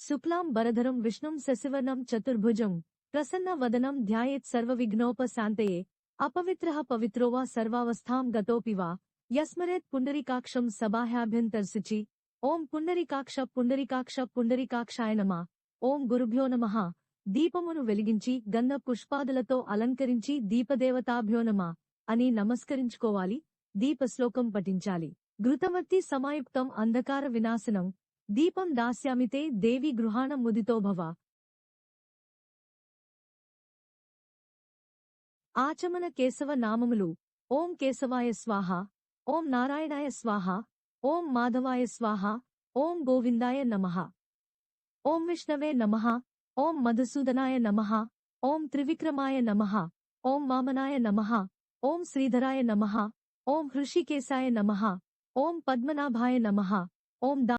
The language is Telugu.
శుక్లాం బరధరం విష్ణుం శశివర్ణం చతుర్భుజం ప్రసన్న వదనం ధ్యాయేత్ సర్వవిఘ్నోపశాంతయే అపవిత్రః అపవిత్ర పవిత్రోవా సర్వావస్థాం గతోపివా యస్మరేత్ పుండరికాక్షం సభాహ్యాభ్యంతర్శిచి ఓం పుండరికాక్ష పుండరికాక్ష పుండరికాక్షాయనమా ఓం గురుభ్యోనమ దీపమును వెలిగించి గంధ పుష్పాదులతో అలంకరించి దీపదేవతాభ్యో నమ అని నమస్కరించుకోవాలి దీప శ్లోకం పఠించాలి. ఘృతమర్తి సమాయుక్తం అంధకార వినాశనం దీపం దాస్యామితే దేవి గృహాణం ముదితోభవ ఆచమన కేశవ నామములు. ఓం కేశవాయ స్వాహ. ఓం నారాయణాయ స్వాహ. ఓం మాధవాయ స్వాహ. ఓం గోవిందాయ నమః. ఓం విష్ణవే నమః. ఓం మధుసూదనాయ నమః. ఓం త్రివిక్రమాయ నమః. ఓం వామనాయ నమః. ఓం శ్రీధరాయ నమః. ఓం హృషికేశాయ నమః. ఓం పద్మనాభాయ నమః. ఓం